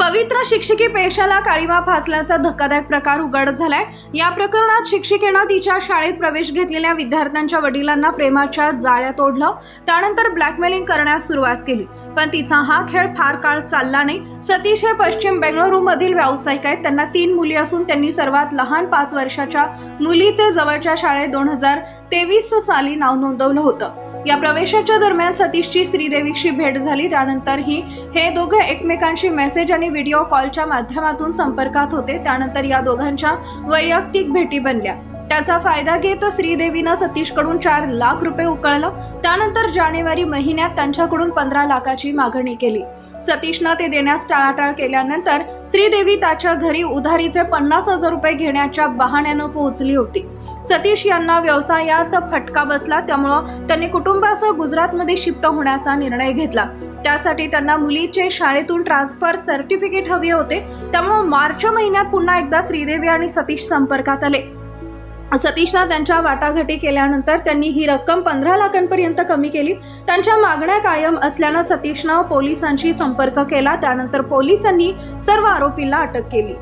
पवित्र शिक्षिके पेशाला काळीमा फासल्याचा धक्कादायक प्रकार उघड झालाय. या प्रकरणात शिक्षिकेनं तिच्या शाळेत प्रवेश घेतलेल्या विद्यार्थ्यांच्या वडिलांना प्रेमाच्या जाळ्यात ओढलं त्यानंतर ब्लॅकमेलिंग करण्यास सुरुवात केली. पण तिचा हा खेळ फार काळ चालला नाही. सतीश हे पश्चिम बेंगळुरूमधील व्यावसायिक आहेत. त्यांना तीन मुली असून त्यांनी सर्वात लहान पाच वर्षाच्या मुलीचे जवळच्या शाळेत दोन हजार तेवीस साली नाव नोंदवलं होतं. या प्रवेशाच्या दरम्यान सतीशची श्रीदेवीशी भेट झाली. त्यानंतरही हे दोघे एकमेकांशी मेसेज आणि व्हिडिओ कॉलच्या माध्यमातून संपर्कात होते. त्यानंतर या दोघांच्या वैयक्तिक भेटी बनल्या. त्याचा फायदा घेत श्रीदेवीनं सतीशकडून चार लाख रुपये उकळलं. त्यानंतर जानेवारी महिन्यात त्यांच्याकडून पंधरा लाखाची मागणी केली. सतीशनं ते देण्यास टाळाटाळ केल्यानंतर श्रीदेवी त्याच्या घरी उधारीचे पन्नास हजार रुपये घेण्याच्या बहाण्यानं पोहोचली होती. सतीश यांना व्यवसायात फटका बसला त्यामुळं त्यांनी कुटुंबासह गुजरातमध्ये शिफ्ट होण्याचा निर्णय घेतला. त्यासाठी त्यांना मुलीचे शाळेतून ट्रान्सफर सर्टिफिकेट हवे होते. त्यामुळं मार्च महिन्यात पुन्हा एकदा श्रीदेवी आणि सतीश संपर्कात आले. सतीशला त्यांच्या वाटाघाटी केल्यानंतर त्यांनी ही रक्कम पंधरा लाखांपर्यंत कमी केली. त्यांच्या मागण्या कायम असल्यानं सतीशनं पोलिसांशी संपर्क केला. त्यानंतर पोलिसांनी सर्व आरोपींना अटक केली.